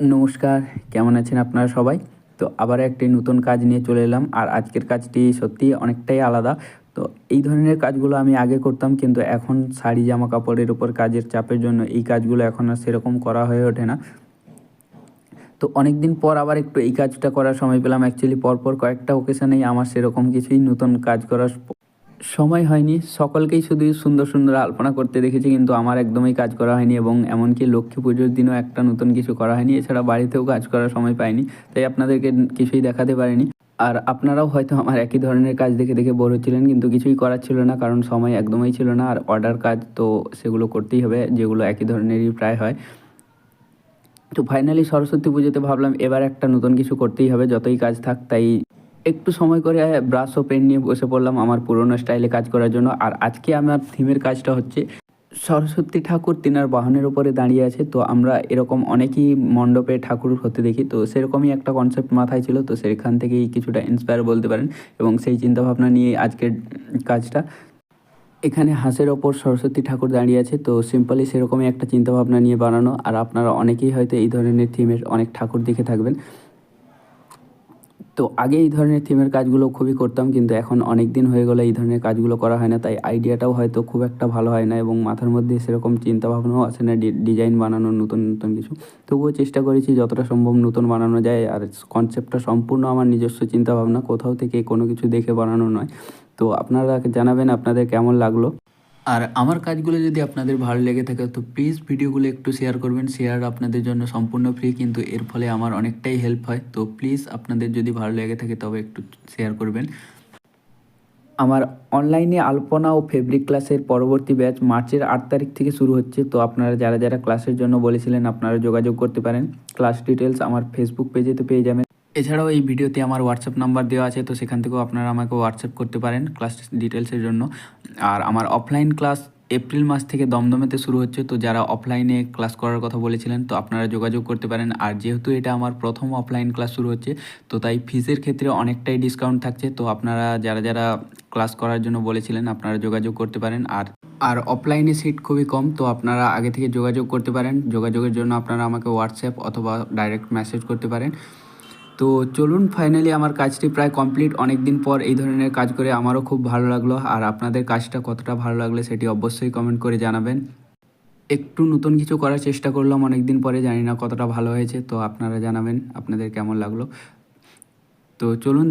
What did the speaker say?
নমস্কার, কেমন আছেন আপনারা সবাই? তো আবার একটি নতুন কাজ নিয়ে চলে এলাম, আর আজকের কাজটি সত্যি অনেকটাই আলাদা। তো এই ধরনের কাজগুলো আমি আগে করতাম, কিন্তু এখন শাড়ি জামা কাপড়ের উপর কাজের চাপের জন্য এই কাজগুলো এখন আর সেরকম করা হয়ে ওঠে না। তো অনেক দিন পর আবার একটু এই কাজটা করার সময় পেলাম। অ্যাকচুয়ালি পরপর কয়েকটা ওকেশনেই আমার সেরকম কিছুই নতুন কাজ করার সময় হয়নি। সকলকেই শুধু সুন্দর সুন্দর আলপনা করতে দেখেছি, কিন্তু আমার একদমই কাজ করা হয়নি এবং এমনকি লক্ষ্মী পুজোর দিনও একটা নতুন কিছু করা হয়নি। এছাড়া বাড়িতেও কাজ করার সময় পাইনি, তাই আপনাদেরকে কিছুই দেখাতে পারিনি। আর আপনারাও হয়তো আমার একই ধরনের কাজ দেখে দেখে বোর হচ্ছিলেন, কিন্তু কিছুই করার ছিল না, কারণ সময় একদমই ছিল না। আর অর্ডার কাজ তো সেগুলো করতেই হবে, যেগুলো একই ধরনেরই প্রায় হয়। তো ফাইনালি সরস্বতী পুজোতে ভাবলাম এবার একটা নতুন কিছু করতেই হবে, যতই কাজ থাক তাই একটু সময় করে ব্রাশ ও পেন নিয়ে বসে পড়লাম আমার পুরোনো স্টাইলে কাজ করার জন্য। আর আজকে আমার থিমের কাজটা হচ্ছে, সরস্বতী ঠাকুর তিনার বাহনের উপরে দাঁড়িয়ে আছে। তো আমরা এরকম অনেকই মণ্ডপে ঠাকুর হতে দেখি। তো সেরকমই একটা কনসেপ্ট মাথায় ছিল। তো সেখান থেকেই কিছুটা ইন্সপায়ার বলতে পারেন। এবং সেই চিন্তাভাবনা নিয়ে আজকের কাজটা। এখানে হাঁসের ওপর সরস্বতী ঠাকুর দাঁড়িয়ে আছে। তো সিম্পলি সেরকমই একটা চিন্তাভাবনা নিয়ে বানানো। আর আপনারা অনেকেই হয়তো এই ধরনের থিমের অনেক ঠাকুর দেখে থাকবেন। তো আগে এই ধরনের থিমের কাজগুলো খুবই করতাম, কিন্তু এখন অনেক দিন হয়ে গেলে এই ধরনের কাজগুলো করা হয় না, তাই আইডিয়াটাও হয়তো খুব একটা ভালো হয় না এবং মাথার মধ্যে সেরকম চিন্তাভাবনাও আসে না ডিজাইন বানানোর নতুন নতুন কিছু। তবুও চেষ্টা করেছি যতটা সম্ভব নতুন বানানো যায়, আর কনসেপ্টটা সম্পূর্ণ আমার নিজস্ব চিন্তাভাবনা, কোথাও থেকে কোনো কিছু দেখে বানানো নয়। তো আপনারা জানাবেন আপনাদের কেমন লাগল। আর আমার কাজগুলো যদি আপনাদের ভালো লেগে থাকে, তো প্লিজ ভিডিওগুলো একটু শেয়ার করবেন। শেয়ার আপনাদের জন্য সম্পূর্ণ ফ্রি কিন্তু এর ফলে আমার অনেকটাই হেল্প হয়। তো প্লিজ আপনাদের যদি ভালো লেগে থাকে, তবে একটু শেয়ার করবেন। আমার অনলাইনে আলপনা ও ফেব্রিক ক্লাসের পরবর্তী ব্যাচ মার্চের আট তারিখ থেকে শুরু হচ্ছে। তো আপনারা যারা যারা ক্লাসের জন্য বলেছিলেন, আপনারা যোগাযোগ করতে পারেন। ক্লাস ডিটেলস আমার ফেসবুক পেজেতে পেয়ে যাবেন। এছাড়াও এই ভিডিওতে আমার হোয়াটসঅ্যাপ নাম্বার দেওয়া আছে, তো সেখান থেকেও আপনারা আমাকে হোয়াটসঅ্যাপ করতে পারেন ক্লাস ডিটেলসের জন্য। আর আমার অফলাইন ক্লাস এপ্রিল মাস থেকে দমদমেতে শুরু হচ্ছে, তো যারা অফলাইনে ক্লাস করার কথা বলেছিলেন, তো আপনারা যোগাযোগ করতে পারেন। আর যেহেতু এটা আমার প্রথম অফলাইন ক্লাস শুরু হচ্ছে, তো তাই ফিজের ক্ষেত্রে অনেকটাই ডিসকাউন্ট থাকছে, তো আপনারা যারা যারা ক্লাস করার জন্য বলেছিলেন, আপনারা যোগাযোগ করতে পারেন। আর আর অফলাইনে সিট খুবই কম, তো আপনারা আগে থেকে যোগাযোগ করতে পারেন। যোগাযোগের জন্য আপনারা আমাকে হোয়াটসঅ্যাপ অথবা ডাইরেক্ট মেসেজ করতে পারেন। তো চলুন ফাইনালি আমার কাজটি প্রায় কমপ্লিট অনেক দিন পর এই ধরনের কাজ করে আমারও খুব ভালো লাগল। আর আপনাদের কাজটা কতটা ভালো লাগল সেটি অবশ্যই কমেন্ট করে জানাবেন। একটু নতুন কিছু করার চেষ্টা করলাম অনেক দিন পরে, জানি না কতটা ভালো হয়েছে। তো আপনারা জানাবেন আপনাদের কেমন লাগল। তো চলুন